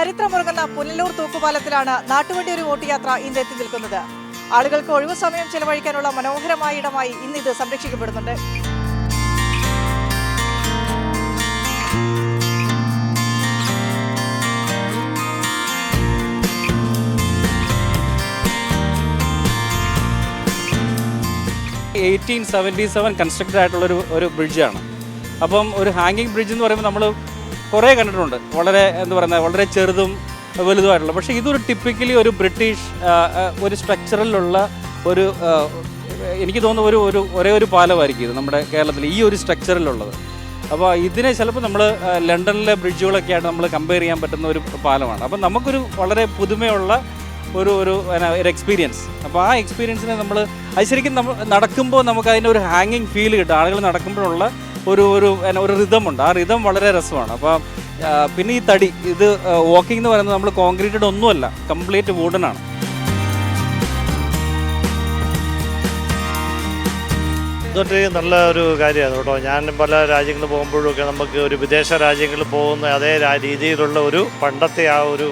ചരിത്രമുറങ്ങുന്ന പുനലൂർ തൂക്കുപാലത്തിലാണ് നാട്ടുവണ്ടി ഒരു വോട്ട് യാത്ര ഇന്ന് എത്തി നിൽക്കുന്നത്. ആളുകൾക്ക് ഒഴിവു സമയം ചെലവഴിക്കാനുള്ള മനോഹരമായ ഇടമായി ഇന്ന് ഇത് സംരക്ഷിക്കപ്പെടുന്നുണ്ട്. എയ്റ്റീൻ സെവന്റി സെവൻ കൺസ്ട്രക്റ്റഡ് ആയിട്ടുള്ളൊരു ഒരു ബ്രിഡ്ജാണ് അപ്പം ഒരു ഹാങ്ങിങ് ബ്രിഡ്ജ് എന്ന് പറയുമ്പോൾ നമ്മൾ കുറേ കണ്ടിട്ടുണ്ട്. വളരെ എന്താ പറയുന്നത് വളരെ ചെറുതും വലുതുമായിട്ടുള്ള. പക്ഷേ ഇതൊരു ടിപ്പിക്കലി ഒരു ബ്രിട്ടീഷ് ഒരു സ്ട്രക്ചറിലുള്ള ഒരു എനിക്ക് തോന്നുന്ന ഒരു ഒരു ഒരേ ഒരു പാലമായിരിക്കും ഇത് നമ്മുടെ കേരളത്തിൽ ഈ ഒരു സ്ട്രക്ചറിലുള്ളത് അപ്പോൾ ഇതിനെ ചിലപ്പോൾ നമ്മൾ ലണ്ടനിലെ ബ്രിഡ്ജുകളൊക്കെ നമ്മൾ കമ്പയർ ചെയ്യാൻ പറ്റുന്ന ഒരു പാലമാണ്. അപ്പോൾ നമുക്കൊരു വളരെ പുതുമയുള്ള ഒരു ഒരു ഒരു എക്സ്പീരിയൻസ് അപ്പോൾ ആ എക്സ്പീരിയൻസിനെ നമ്മൾ അത് ശരിക്കും നമ്മൾ നടക്കുമ്പോൾ നമുക്ക് അതിന്റെ ഒരു ഹാങ്ങിങ് ഫീൽ കിട്ടും. ആളുകൾ നടക്കുമ്പോഴുള്ള ഒരു ഒരു ഒരു റിതമുണ്ട് ആ റിതം വളരെ രസമാണ്. അപ്പോൾ പിന്നെ ഈ തടി ഇത് വാക്കിംഗ് എന്ന് പറയുന്നത് നമ്മൾ കോൺക്രീറ്റഡ് ഒന്നുമല്ല കംപ്ലീറ്റ് വുഡൻ ആണ്. ഇതൊരു നല്ല ഒരു കാര്യമാണ് കേട്ടോ. ഞാൻ പല രാജ്യങ്ങളിൽ പോകുമ്പോഴൊക്കെ നമുക്ക് ഒരു വിദേശ രാജ്യങ്ങളിൽ പോകുന്ന അതേ രീതിയിലുള്ള ഒരു പണ്ടത്തെ ആ ഒരു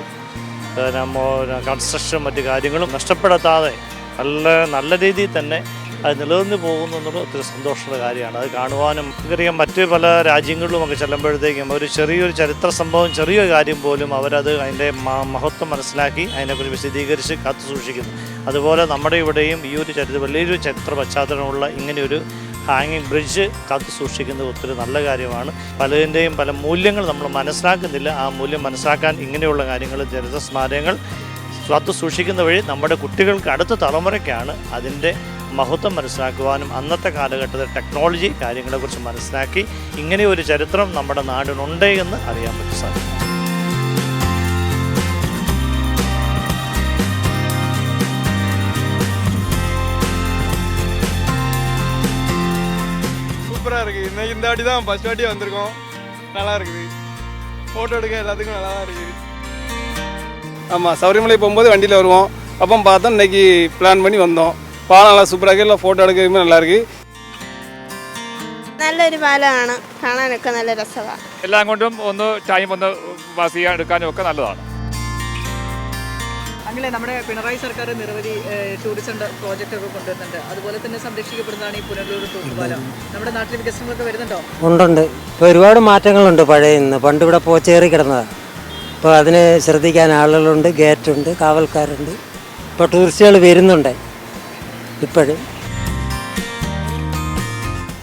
കൺസ്ട്രക്ഷൻ മറ്റു കാര്യങ്ങളും നഷ്ടപ്പെടുത്താതെ നല്ല നല്ല രീതിയിൽ തന്നെ അത് നിലനിന്ന് പോകുന്നു എന്നുള്ളത് ഒത്തിരി സന്തോഷമുള്ള കാര്യമാണ്. അത് കാണുവാനും നമുക്കറിയാം മറ്റ് പല രാജ്യങ്ങളിലും ഒക്കെ ചെല്ലുമ്പോഴത്തേക്കും ഒരു ചെറിയൊരു ചരിത്ര സംഭവം ചെറിയൊരു കാര്യം പോലും അവരത് അതിന്റെ മഹത്വം മനസ്സിലാക്കി അതിനെക്കുറിച്ച് വിശദീകരിച്ച് കാത്തു സൂക്ഷിക്കുന്നു. അതുപോലെ നമ്മുടെ ഇവിടെയും ഈ ഒരു ചരിത്ര വലിയൊരു ചരിത്ര പശ്ചാത്തലമുള്ള ഇങ്ങനെയൊരു ഹാങ്ങിങ് ബ്രിഡ്ജ് കാത്തു സൂക്ഷിക്കുന്നത് ഒത്തിരി നല്ല കാര്യമാണ്. പലതിന്റെയും പല മൂല്യങ്ങൾ നമ്മൾ മനസ്സിലാക്കുന്നില്ല. ആ മൂല്യം മനസ്സിലാക്കാൻ ഇങ്ങനെയുള്ള കാര്യങ്ങൾ ചരിത്ര സ്മാരകങ്ങൾ കാത്തു സൂക്ഷിക്കുന്ന വഴി നമ്മുടെ കുട്ടികൾക്ക് അടുത്ത തലമുറയ്ക്കാണ് അതിന്റെ മഹത്വം മനസ്സിലാക്കുവാനും അന്നത്തെ കാലഘട്ടത്തിൽ ടെക്നോളജി കാര്യങ്ങളെക്കുറിച്ച് മനസ്സിലാക്കി ഇങ്ങനെ ഒരു ചരിത്രം നമ്മുടെ നാടിനുണ്ട് എന്ന് അറിയാൻ പറ്റും സാധിക്കും சூப்பராக இருக்குது இன்னைக்கு இந்த வாட்டி தான் ஃபர்ஸ்ட் வாட்டி வந்திருக்கோம் நல்லா இருக்குது ஃபோட்டோ எடுக்க எல்லாத்துக்கும் நல்லா தான் இருக்குது ஆமாம் சபரிமலை போகும்போது வண்டியில் வருவோம் அப்போ பார்த்தோம் இன்னைக்கு பிளான் பண்ணி வந்தோம் பாலம் நல்லா சூப்பராக இருக்குது எல்லாம் ஃபோட்டோ எடுக்கிறதுமே நல்லா இருக்குது നല്ലൊരു പാലമാണ് കാണാനൊക്കെ നല്ല രസമാണ് എല്ലാം കൊണ്ടും ഒന്ന് ടൈം ഒന്ന് പാസ് ചെയ്യാൻ എടുക്കാനും ഒക്കെ നല്ലതാണ് അങ്ങനെ നമ്മുടെ പിണറായി സർക്കാർ നിരവധി ടൂറിസം പ്രോജക്റ്റ് ഒക്കെ കൊണ്ടുവരുന്നുണ്ട് അതുപോലെ തന്നെ സംരക്ഷിക്കപ്പെടുന്നതാണ് ഈ പുനലൂർ തൂക്കുപാലം നമ്മുടെ നാട്ടിൽ വികസനങ്ങളൊക്കെ വരുന്നുണ്ടോ ഉണ്ടുണ്ട് ഇപ്പോൾ ഒരുപാട് മാറ്റങ്ങളുണ്ട് പഴയ ഇന്ന് പണ്ട് ഇവിടെ പോച്ചേറി കിടന്നതാണ് ഇപ്പോൾ അതിനെ ശ്രദ്ധിക്കാൻ ആളുകളുണ്ട് ഗേറ്റുണ്ട് കാവൽക്കാരുണ്ട് ഇപ്പോൾ ടൂറിസ്റ്റുകൾ വരുന്നുണ്ട് ഇപ്പോഴും.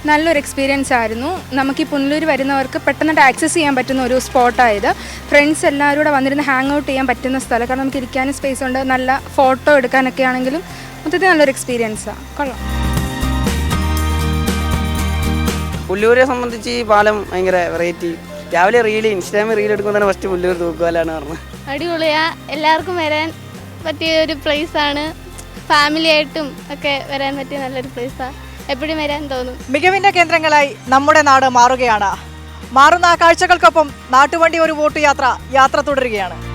നല്ലൊരു എക്സ്പീരിയൻസ് ആയിരുന്നു. നമുക്ക് ഈ പുനലൂർ വരുന്നവർക്ക് പെട്ടെന്ന് ആക്സസ് ചെയ്യാൻ പറ്റുന്ന ഒരു സ്പോട്ടായത് ഫ്രണ്ട്സ് എല്ലാവരും കൂടെ വന്നിരുന്ന് ഹാങ് ഔട്ട് ചെയ്യാൻ പറ്റുന്ന സ്ഥലം. കാരണം നമുക്ക് ഇരിക്കാനും സ്പേസ് ഉണ്ട്. നല്ല ഫോട്ടോ എടുക്കാനൊക്കെ ആണെങ്കിലും മൊത്തത്തിൽ നല്ലൊരു എക്സ്പീരിയൻസാണ് കൊള്ളാം. പുല്ലൂരെ സംബന്ധിച്ച് ഈ പാലം ഭയങ്കര വെറൈറ്റി രാവിലെ റീൽ ഇൻസ്റ്റാഗ്രാമിൽ റീൽ എടുക്കുമ്പോൾ തന്നെ ഫസ്റ്റ് പുല്ലൂർ തൂക്കുവാലാണ് പറഞ്ഞത്. അടിപൊളിയാ. എല്ലാവർക്കും വരാൻ പറ്റിയ ഒരു പ്ലേസാണ് ഫാമിലി ആയിട്ടും ഒക്കെ വരാൻ പറ്റിയ നല്ലൊരു പ്ലേസാണ് എപ്പോഴും വരാൻ തോന്നും. മികവിന്റെ കേന്ദ്രങ്ങളായി നമ്മുടെ നാട് മാറുകയാണ്. മാറുന്ന കാഴ്ചകൾക്കൊപ്പം നാട്ടുവണ്ടി ഒരു വോട്ട് യാത്ര യാത്ര തുടരുകയാണ്.